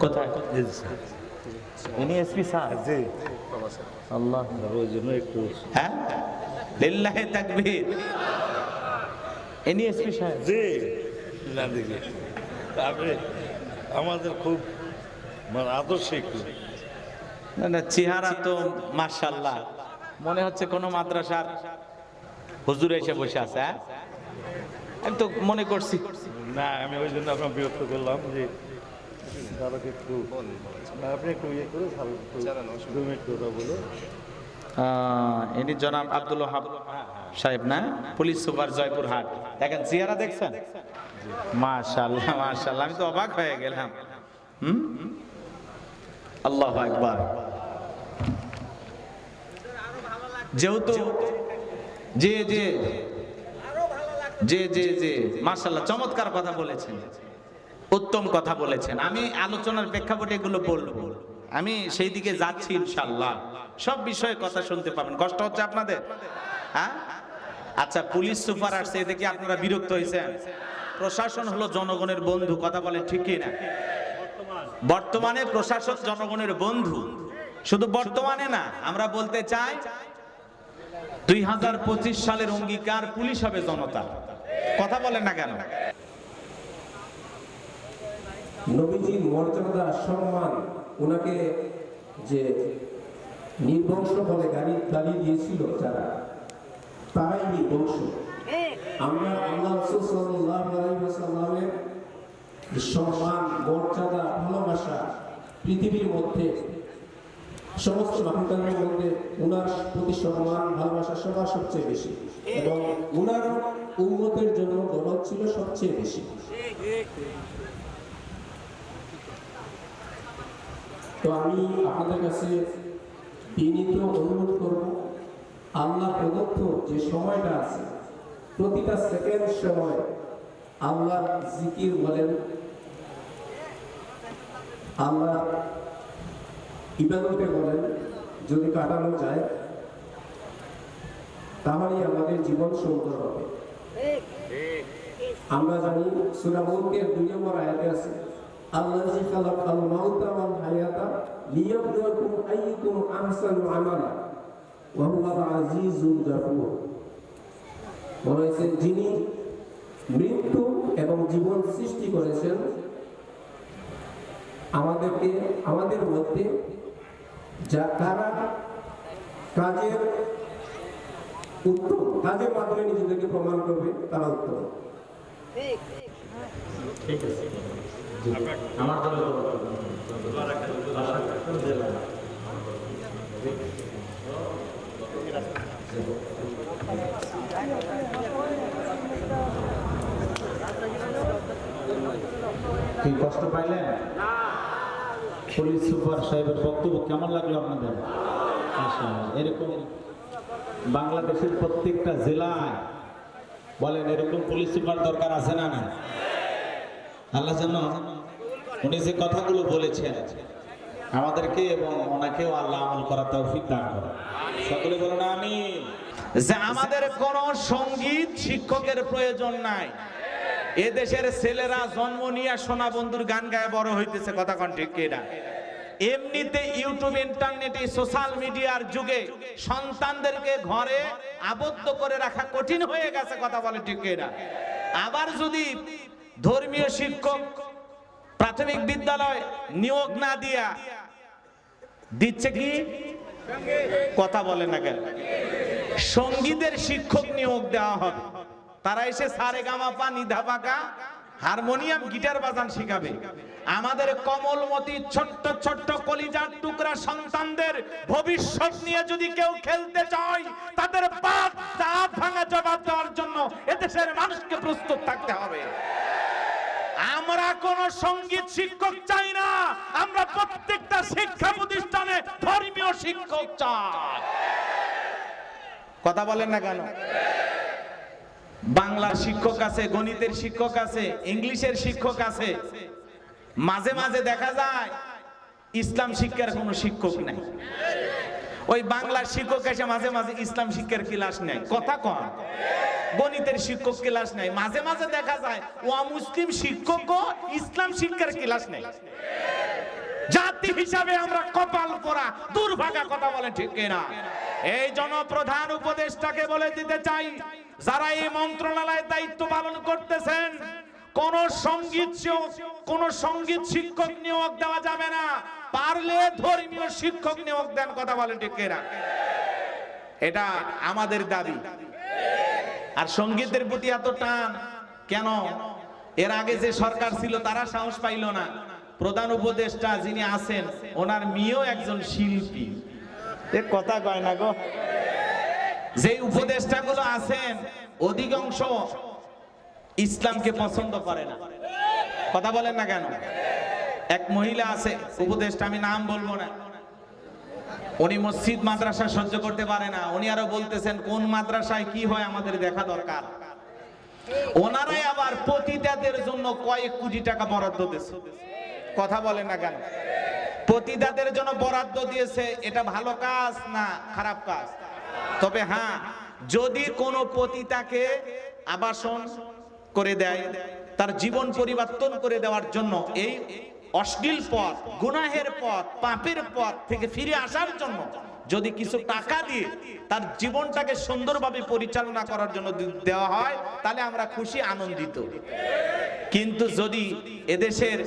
কোথায়? ইনি SP sir. জি। আল্লাহ। ওই জন্য একটু হ্যাঁ? লিল্লাহি তাকবীর। ইনি এসপি সাহেব জি। না দিকে আপনি আমাদের খুব মানে আদর্শিক না না চেহারা তো মাশাল্লাহ মনে হচ্ছে কোনো মাদ্রাসার হুজুর এসে বসে আছে হ্যাঁ? আমি তো মনে করছি। না আমি ওই জন্য আপনার বিরক্ত করলাম যে তারকে একটু না, আপনি একটু ইয়ে করে দু মিনিট কথা বলো। ইনি জনাব আব্দুল সাহেব না? পুলিশ সুপার জয়পুর হাট দেখেন চেহারা দেখছেন? মাশাল্লাহ মাশাল্লাহ আমি তো অবাক হয়ে গেলাম। হুম? আল্লাহ একবার যেহেতু যে যে যে যে যে মাশাল্লাহ চমৎকার কথা বলেছেন। উত্তম কথা বলেছেন। আমি আলোচনার প্রেক্ষাপটে এগুলো বলব। আমি সেই দিকে যাচ্ছি ইনশাল্লাহ সব বিষয়ে কথা শুনতে পাবেন। কষ্ট হচ্ছে আপনাদের? হ্যাঁ? আচ্ছা পুলিশ সুপার আসছে এতে কি আপনারা বিরক্ত হয়েছেন। প্রশাসন হলো জনগণের বন্ধু, কথা বলেন ঠিক কি না? বর্তমানে প্রশাসন জনগণের বন্ধু। শুধু বর্তমানে না, আমরা বলতে চাই, দুই হাজার পঁচিশ সালের অঙ্গীকার পুলিশ হবে জনতা। কথা বলেন না কেন? নবীজির মর্যাদা, সম্মান ওনাকে যে নির্বংশ বলে গাড়ি গালি দিয়েছিল যারা, তারাই নির্বংশ। আমরা আল্লাহ সম্মান, মর্যাদা, ভালোবাসা পৃথিবীর মধ্যে, সমস্ত মাহমুদানের মধ্যে উনার প্রতি সম্মান, ভালোবাসা সবার সবচেয়ে বেশি। এবং উনার উন্মতের জন্য দরদ ছিল সবচেয়ে বেশি। তো আমি আপনাদের কাছে বিনীত অনুরোধ করব, আল্লাহ প্রদত্ত যে সময়টা আছে, প্রতিটা সেকেন্ড সময় আল্লাহ জিকির বলেন, আল্লাহ ইবাদতে বলেন, যদি কাটানো যায়, তাহলেই আমাদের জীবন সুন্দর হবে। আমরা জানি সূরা দুই নম্বর আয়াতে আছে মাউতা ওয়াল হায়াতা লিয়াবলুয়াকুম আইয়ুকুম আহসানু আমালা ওয়া হুয়াল আজিজুল গাফুর। বলেছেন যিনি মৃত্যু এবং জীবন সৃষ্টি করেছেন, আমাদেরকে, আমাদের মধ্যে যা কারা কাজের উত্তম, কাজের মাধ্যমে নিজেদেরকে প্রমাণ করবে, তারা উত্তম। আমার দলে কি কষ্ট পাইলেন? পুলিশ সুপার সাহেবের বক্তব্য কেমন লাগল আপনাদের? এরকম বাংলাদেশের প্রত্যেকটা জেলায় বলেন, এরকম পুলিশ সুপার দরকার আছে না না আল্লাহ যেন উনি যে কথাগুলো বলেছেন, আমাদেরকে এবং ওনাকেও আল্লাহ আমল করার তৌফিক দান করে সকলে বলেন আমি যে আমাদের কোন সংগীত শিক্ষকের প্রয়োজন নাই। এদেশের ছেলেরা জন্ম নিয়ে সোনা বন্ধুর গান গায়ে বড় হইতেছে, কথা কন ঠিক কিনা? এমনিতে ইউটিউব, ইন্টারনেটে, সোশ্যাল মিডিয়ার যুগে সন্তানদেরকে ঘরে আবদ্ধ করে রাখা কঠিন হয়ে গেছে, কথা বলে ঠিক কিনা? আবার যদি ধর্মীয় শিক্ষক, প্রাথমিক বিদ্যালয় নিয়োগ না দিয়া দিচ্ছে কি? কথা বলে না কেন? সঙ্গীতের শিক্ষক নিয়োগ দেওয়া হবে। তারা এসে সারে গামা পা নিধা পাকা হারমোনিয়াম, গিটার বাজান শিখাবে। আমাদের কমলমতি ছোট্ট ছোট্ট কলিজার টুকরা সন্তানদের ভবিষ্যৎ নিয়ে যদি কেউ খেলতে চায়, তাদের বাদ দাঁত ভাঙা জবাব দেওয়ার জন্য এদেশের মানুষকে প্রস্তুত থাকতে হবে। আমরা কোন সংগীত শিক্ষক চাই না, আমরা প্রত্যেকটা শিক্ষা প্রতিষ্ঠানে ধর্মীয় শিক্ষক চাই। কথা বলেন না কেন? বাংলার শিক্ষক আছে, গণিতের শিক্ষক আছে, ইংলিশের শিক্ষক আছে মাঝে মাঝে দেখা যায়, ইসলাম শিক্ষার কোনো শিক্ষক নাই। ওই বাংলার শিক্ষক এসে মাঝে মাঝে ইসলাম শিক্ষার ক্লাস নেয়। কথা কম গণিতের শিক্ষক ক্লাস নেই মাঝে মাঝে দেখা যায়, ও মুসলিম শিক্ষকও ইসলাম শিক্ষার ক্লাস নেই জাতি হিসাবে আমরা কপাল পরা দুর্ভাগা কথা বলে ঠিক কিনা? এই জনপ্রধান উপদেশটাকে বলে দিতে চাই, যারা এই মন্ত্রণালয়ের দায়িত্ব পালন করতেছেন কোন সংগীত কোন সংগীত শিক্ষক নিয়োগ দেওয়া যাবে না। পারলে ধর্মীয় শিক্ষক নিয়োগ দেন, কথা বলেন কিনা? এটা আমাদের দাবি। আর সঙ্গীতের প্রতি এত টান, কেন? এর আগে যে সরকার ছিল, তারা সাহস পাইল না। প্রধান উপদেষ্টা যিনি আছেন, ওনার মেয়েও একজন শিল্পী। কথা কয় না গো। যে উপদেষ্টা গুলো আছেন, অধিকাংশ ইসলামকে পছন্দ করে না। কথা বলেন না কেন? এক মহিলা আছে, উপদেষ্টা, আমি নাম বলব না। উনি মসজিদ, মাদ্রাসা সহ্য করতে পারে না। উনি আরও বলতেছেন, কোন মাদ্রাসায় কি হয় আমাদের দেখা দরকার। ওনারাই আবার পতিতাদের জন্য কয়েক কোটি টাকা বরাদ্দ দিয়েছে। কথা বলেন না কেন? পতিতাদের জন্য বরাদ্দ দিয়েছে, এটা ভালো কাজ না খারাপ কাজ? তবে হ্যাঁ যদি কোনো পতিতাকে আবাসন করে দেয়, তার জীবন পরিবর্তন করে দেওয়ার জন্য এই অশ্লীল পথ, গুনাহের পথ, পাপের পথ থেকে ফিরে আসার জন্য যদি কিছু টাকা দিয়ে তার জীবনটাকে সুন্দরভাবে পরিচালনা করার জন্য দেওয়া হয়, তাহলে আমরা খুশি, আনন্দিত। কিন্তু যদি এদেশের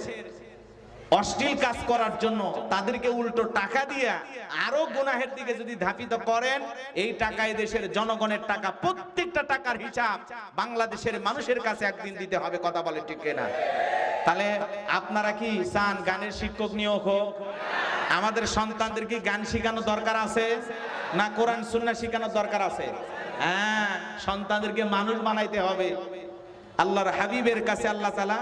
অশ্লীল কাজ করার জন্য তাদেরকে উল্টো টাকা দিয়া আরও গুনাহের দিকে যদি ধাপিত করেন, এই টাকা এই দেশের জনগণের টাকা, প্রত্যেকটা টাকার হিসাব বাংলাদেশের মানুষের কাছে একদিন দিতে হবে, কথা বলে ঠিক না তাহলে আপনারা কি চান গানের শিক্ষক নিয়োগ হোক? আমাদের সন্তানদের কি গান শেখানো দরকার আছে? না কোরআন, সুন্নাহ শেখানোর দরকার আছে? হ্যাঁ সন্তানদেরকে মানুষ বানাইতে হবে। আল্লাহর হাবিবের কাছে আল্লাহ তাআলা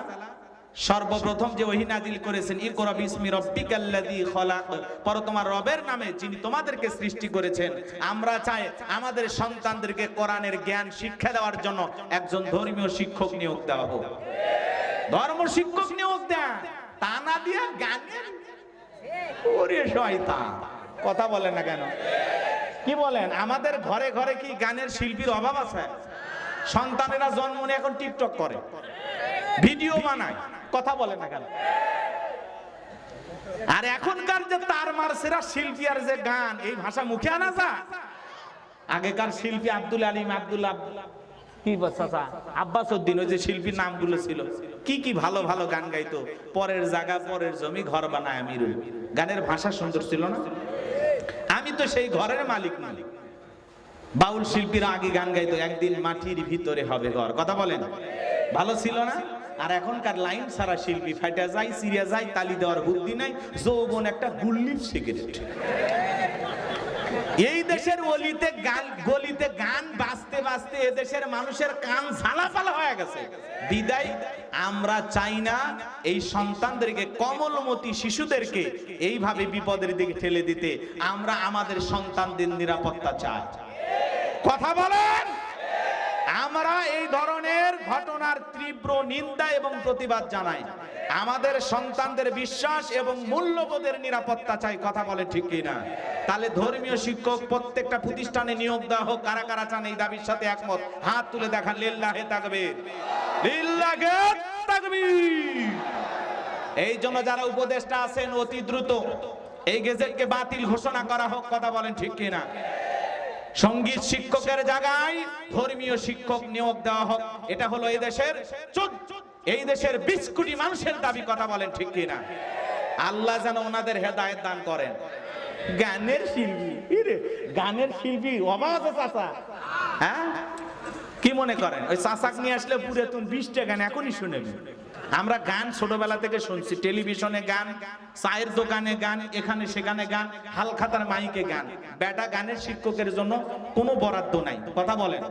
সর্বপ্রথম যে ওহী নাজিল করেছেন ইকরা বিসমি রাব্বিকাল্লাযী খলাক পর তোমার রবের নামে যিনি তোমাদেরকে সৃষ্টি করেছেন, আমরা চাই আমাদের সন্তানদেরকে কোরআনের জ্ঞান শিক্ষা দেওয়ার জন্য একজন ধর্মীয় শিক্ষক নিয়োগ দেওয়া হোক। ধর্ম শিক্ষক নিয়োগ দেন তা না দিয়ে গানের ওরে শয়তান, কথা বলেন না কেন? কি বলেন? আমাদের ঘরে ঘরে কি গানের শিল্পীর অভাব আছে? সন্তানেরা জন্ম নিয়ে এখন টিকটক করে, ভিডিও বানায়। কথা বলেন না কেন? আর এখনকার যে তার মারসেরা শিল্পী আর যে গান, এই ভাষা মুখে আনা যা। আগেকার শিল্পী আব্দুল আলিম চাচা? আব্বাস উদ্দিন, ওই যে শিল্পীর নামগুলো ছিল। কি কি ভালো ভালো গান গাইতো। পরের জায়গা, পরের জমি, ঘর বানায় আমি গানের ভাষা সুন্দর ছিল না? আমি তো সেই ঘরের মালিক মালিক বাউল শিল্পীরা আগে গান গাইতো, একদিন মাটির ভিতরে হবে ঘর। কথা বলেন? ভালো ছিল না? আর এখনকার লাইন সারা শিল্পী ফাইটা যায়, সিরিয়া যায়, তালি দেওয়ার বুদ্ধি নাই, যৌবন একটা গুল্লির সিগারেট। এই দেশের অলিতে গান গলিতে গান বাজতে বাজতে এ দেশের মানুষের কান ঝালাপালা হয়ে গেছে। বিদায়, আমরা চাই না এই সন্তানদেরকে, কমলমতি শিশুদেরকে এইভাবে বিপদের দিকে ঠেলে দিতে, আমরা আমাদের সন্তানদের নিরাপত্তা চাই। কথা বলেন! আমরা এই ধরনের ঘটনার তীব্র নিন্দা এবং প্রতিবাদ জানাই। আমাদের সন্তানদের বিশ্বাস এবং মূল্যবোধের নিরাপত্তা চাই, কথা বলে ঠিক কিনা? তাহলে ধর্মীয় শিক্ষক প্রত্যেকটা প্রতিষ্ঠানে নিয়োগ দেওয়া হোক, কারা কারা চান এই দাবির সাথে একমত? হাত তুলে দেখান লিল্লাহে থাকবে লিল্লাহে থাকবে এই জন্য যারা উপদেষ্টা আছেন, অতি দ্রুত এই গেজেটকে বাতিল ঘোষণা করা হোক, কথা বলেন ঠিক কিনা? সংগীত শিক্ষকের জায়গায় ধর্মীয় শিক্ষক নিয়োগ দেওয়া হোক এটা হলো এই দেশের এই দেশের বিশ কোটি মানুষের দাবি কথা বলেন ঠিক কিনা? আল্লাহ যেন ওনাদের হেদায়েত দান করেন। গানের শিল্পী গানের শিল্পী আছে চাচা। হ্যাঁ? কি মনে করেন? ওই চাচাক নিয়ে আসলে পুরে তুমি বিশটা গান এখনই শুনেবি আমরা গান ছোটবেলা থেকে শুনছি। টেলিভিশনে গান, চায়ের দোকানে গান, এখানে সেখানে গান, হালখাতার মাইকে গান। বেটা গানের শিক্ষকের জন্য কোনো বরাদ্দ নাই। কথা বলেন।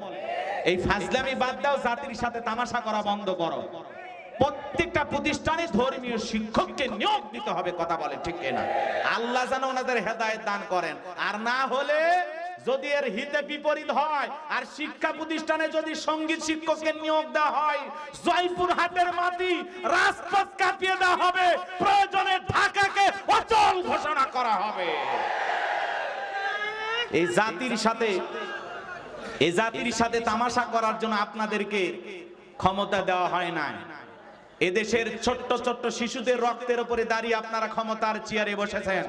এই ফাজলামি বাদ দাও, জাতির সাথে তামাশা করা বন্ধ করো। প্রত্যেকটা প্রতিষ্ঠানে ধর্মীয় শিক্ষককে নিয়োগ দিতে হবে, কথা বলে ঠিক কিনা? আল্লাহ যেন ওনাদের হেদায়েত দান করেন। আর না হলে যদি এর হিতে বিপরীত হয়, আর শিক্ষা প্রতিষ্ঠানে যদি সংগীত শিক্ষককে নিয়োগ দেওয়া হয়, জয়পুর হাটের মাটি রাজপথ কাঁপিয়ে দেওয়া হবে, প্রয়োজনে ঢাকাকে অচল ঘোষণা করা হবে। এই জাতির সাথে, এই জাতির সাথে তামাশা করার জন্য আপনাদেরকে ক্ষমতা দেওয়া হয় না এদেশের ছোট্ট ছোট্ট শিশুদের রক্তের উপরে দাঁড়িয়ে আপনারা ক্ষমতার চেয়ারে বসেছেন।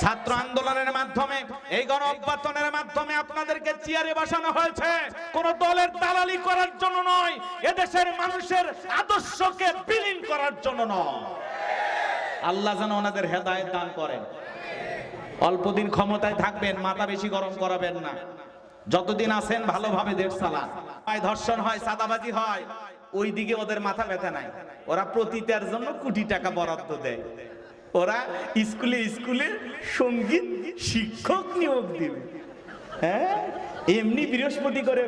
ছাত্র আন্দোলনের মাধ্যমে, এই গণ অভ্যর্থনের মাধ্যমে আপনাদেরকে চেয়ারে বসানো হয়েছে। কোন দলের দালালি করার জন্য নয়, এদেশের মানুষের আদর্শকে বিলীন করার জন্য নয়। আল্লাহ যেন ওনাদের হেদায়েত দান করেন। অল্পদিন ক্ষমতায় থাকবেন, মাথা বেশি গরম করাবেন না। যতদিন আছেন, ভালোভাবে দেশ চালান ধর্ষণ হয় সাদাবাজি হয় ওই দিকে ওদের মাথা ব্যথা নাই। ওরা প্রতিটার জন্য কোটি টাকা বরাদ্দ দেয়। ওরা স্কুলে স্কুলে সংগীত শিক্ষক নিয়োগ দিবে। হ্যাঁ? এমনি বৃহস্পতি করে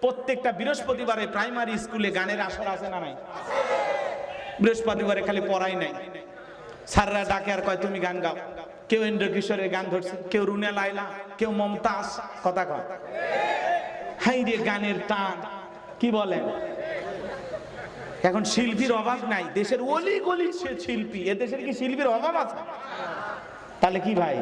প্রত্যেকটা বৃহস্পতিবারে প্রাইমারি স্কুলে গানের আসর আছে না নাই? বৃহস্পতিবারে খালি পড়াই নাই। স্যাররা ডাকে আর কয়, তুমি গান গাও। কেউ ইন্দ্র কিশোরের গান ধরছে, কেউ রুনে লাইলা কেউ মমতাজ, কথা কয়। হাই রে গানের টান, কি বলেন? এখন শিল্পীর অভাব নাই। দেশের অলি গলি শিল্পী। এ দেশের কি শিল্পীর অভাব আছে? তাহলে কি ভাই?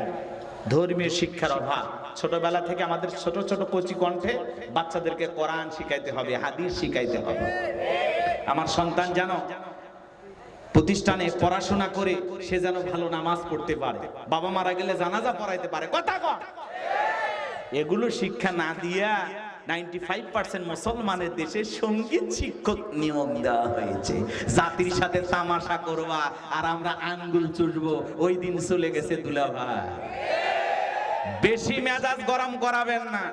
ধর্মীয় শিক্ষার অভাব। ছোটবেলা থেকে আমাদের ছোট ছোট কচি কণ্ঠে বাচ্চাদেরকে কোরআন শিখাইতে হবে, হাদিস শিখাইতে হবে। আমার সন্তান জানো, প্রতিষ্ঠানে পড়াশোনা করে সে যেন ভালো নামাজ পড়তে পারে। বাবা মারা গেলে জানাজা পড়াইতে পারে। কথা এগুলো শিক্ষা না দিয়া নাইনটি ফাইভ পার্সেন্ট মুসলমানের দেশে সংগীত শিক্ষক নিয়োগ দেওয়া হয়েছে। জাতির সাথে তামাশা করবা আর আমরা আঙ্গুল চুষবো, ওই দিন চলে গেছে দুলাভাই। বেশি মেজাজ গরম করাবেন না।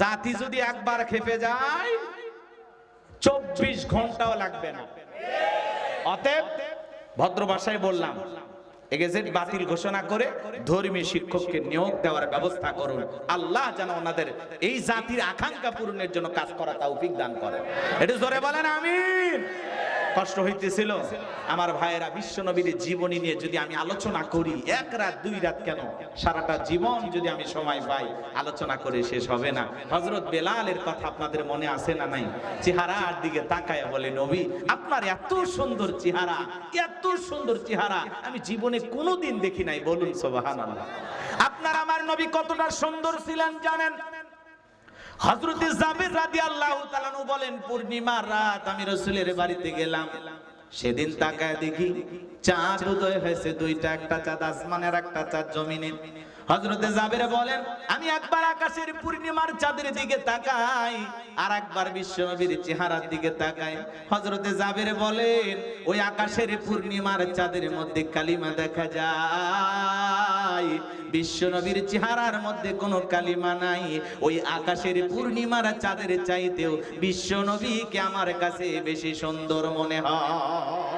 জাতি যদি একবার খেপে যায়, চব্বিশ ঘন্টাও লাগবে না। অতএব ভদ্র ভাষায় বললাম এ গেজেট বাতিল ঘোষণা করে ধর্মীয় শিক্ষককে নিয়োগ দেওয়ার ব্যবস্থা করুন। আল্লাহ যেন ওনাদের এই জাতির আকাঙ্ক্ষা পূরণের জন্য কাজ করা তৌফিক দান করে এটা জোরে বলেন, আমিন। কষ্ট হইতেছিল। আমার ভাইয়েরা বিশ্ব নবীর জীবনী নিয়ে যদি আমি আলোচনা করি, এক রাত, দুই রাত কেন? সারাটা জীবন যদি আমি সময় পাই, আলোচনা করে শেষ হবে না। হজরত বেলালের কথা আপনাদের মনে আছে না নাই? চেহারার দিকে তাকায় বলে, নবী, আপনার এত সুন্দর চেহারা, এত সুন্দর চেহারা, আমি জীবনে কোনোদিন দেখি নাই। বলুন সোবাহান আপনার আমার নবী কতটা সুন্দর ছিলেন জানেন? হযরতে জাবের রাদি আল্লাহ তালানু বলেন, পূর্ণিমার রাত আমি রসুলের বাড়িতে গেলাম। সেদিন তাকায় দেখি চাঁদ উদয় হয়েছে, দুইটা একটা চাঁদ আসমানের, একটা চাঁদ জমিনে হযরতে জাবের বলেন, আমি একবার আকাশের পূর্ণিমার চাঁদের দিকে তাকাই, আর একবার বিশ্বনবীর চেহারার দিকে তাকাই। হজরতে জাবের বলেন, ওই আকাশের পূর্ণিমার চাঁদের মধ্যে কালিমা দেখা যায়। বিশ্বনবীর চেহারার মধ্যে কোনো কালিমা নাই। ওই আকাশের পূর্ণিমার চাঁদের চাইতেও বিশ্বনবীকে আমার কাছে বেশি সুন্দর মনে হয়।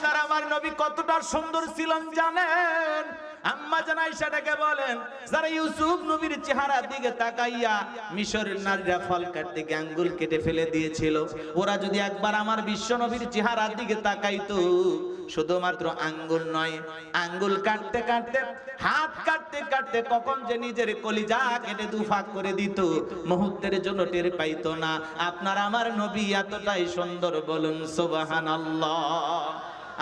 আপনার আমার নবী কতটা সুন্দর ছিলেন জানেন? আম্মা বলেন, যারা ইউসুফ নবীর দিকে তাকাইয়া মিশরের নারীরা ফল কাটতে কেটে ফেলে দিয়েছিল, ওরা যদি একবার আমার বিশ্ব নবীর চেহারার দিকে তাকাইতো, শুধুমাত্র আঙ্গুল নয়, আঙ্গুল কাটতে কাটতে, হাত কাটতে কাটতে কখন যে নিজের কলিজা কেটে দুফাক করে দিত, মুহূর্তের জন্য টের পাইতো না। আপনার আমার নবী এতটাই সুন্দর বলুন, সুবহানাল্লাহ।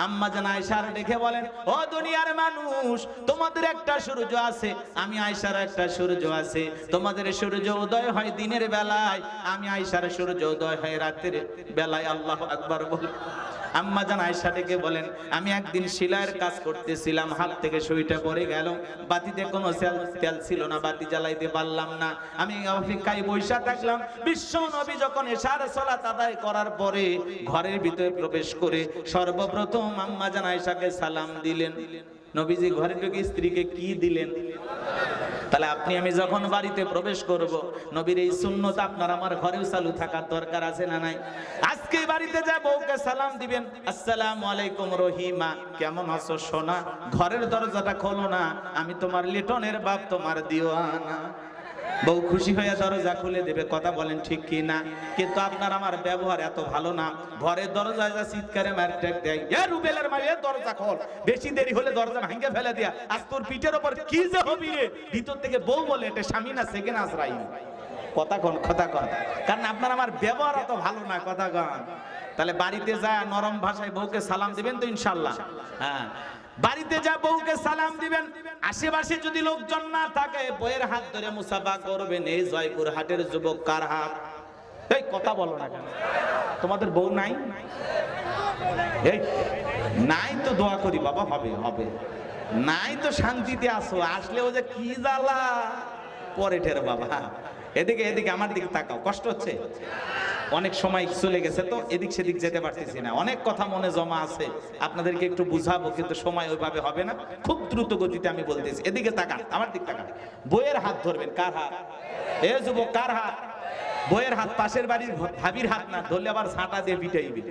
আম্মা জান আয়সার দেখে বলেন, ও দুনিয়ার মানুষ, তোমাদের একটা সূর্য আছে, আমি আয়সার একটা সূর্য আছে। তোমাদের সূর্য উদয় হয় দিনের বেলায়, আমি আয়সার সূর্য উদয় হয় রাতের বেলায়। আল্লাহ আকবার বল আম্মা জান আয়সা ডেকে বলেন, আমি একদিন শিলার কাজ করতেছিলাম, হাত থেকে সুইটা পড়ে গেল। বাতিতে কোনো তেল- ছিল না, বাতি জ্বালাইতে পারলাম না। আমি অপেক্ষায় বৈশা থাকলাম। বিশ্ব নবী যখন এশার সলাত আদায় করার পরে ঘরের ভিতরে প্রবেশ করে সর্বপ্রথম আম্মা জান আয়সাকে সালাম দিলেন। নবীজি ঘরে ঢুকে স্ত্রীকে কি দিলেন? তাহলে আপনি, আমি যখন বাড়িতে প্রবেশ করব, নবীর এই সুন্নত আপনার আমার ঘরেও চালু থাকার দরকার আছে না নাই? আজকে বাড়িতে যা বউকে সালাম দিবেন, আসসালামু আলাইকুম রহিমা, কেমন আছো সোনা? ঘরের দরজাটা খোলো না, আমি তোমার লিটনের বাপ, তোমার দিওয়ানা। বউ খুশি হয়ে দরজা খুলে দেবে, কথা বলেন ঠিক কি না? কিন্তু আপনার আমার ব্যবহার এত ভালো না। ঘরের দরজায় যা চিৎকারে মার টেক দেয়। এ রুবেলের মারি দরজা খোল। বেশি দেরি হলে দরজা ভাঙে ফেলে দিয়া। আজ তোর পিঠের ওপর কি যে হবি রে? ভিতর থেকে বউ বলে, এটা স্বামী না সেকেন্ড আশ্রাই কথা কন কথা কন। কারণ আপনার আমার ব্যবহার এত ভালো না, কথা কন। তাহলে বাড়িতে যায় নরম ভাষায় বউকে সালাম দিবেন তো ইনশাল্লাহ। হ্যাঁ। বাড়িতে যা বউকে সালাম দিবেন, আশেপাশে যদি লোকজন না থাকে, বইয়ের হাত ধরে মুসাফা করবেন, এই জয়পুর হাটের যুবক কার হাত? এই, কথা বলো না কেন? তোমাদের বউ নাই? নাই তো দোয়া করি, বাবা, হবে হবে। নাই তো শান্তিতে আসো আসলেও যে কি জ্বালা। পরে ঠের, বাবা। এদিকে এদিকে, আমার দিকে তাকাও, কষ্ট হচ্ছে? অনেক সময় চলে গেছে, তো এদিক সেদিক যেতে পারতেছি না। অনেক কথা মনে জমা আছে, আপনাদেরকে একটু বুঝাবো, কিন্তু সময় ওইভাবে হবে না। খুব দ্রুত গতিতে আমি বলতেছি, এদিকে তাকান, আমার দিক তাকান। বইয়ের হাত ধরবেন, কার হাত? এ যুবক, কার হাত? বইয়ের হাত পাশের বাড়ির ভাবির হাত না, ধরলে আবার ছাঁটা দিয়ে পিটাইবে।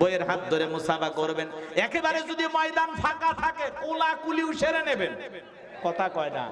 বইয়ের হাত ধরে মুসাফা করবেন। একেবারে যদি ময়দান ফাঁকা থাকে কোলা কুলিও সেরে নেবেন। কথা কয় না।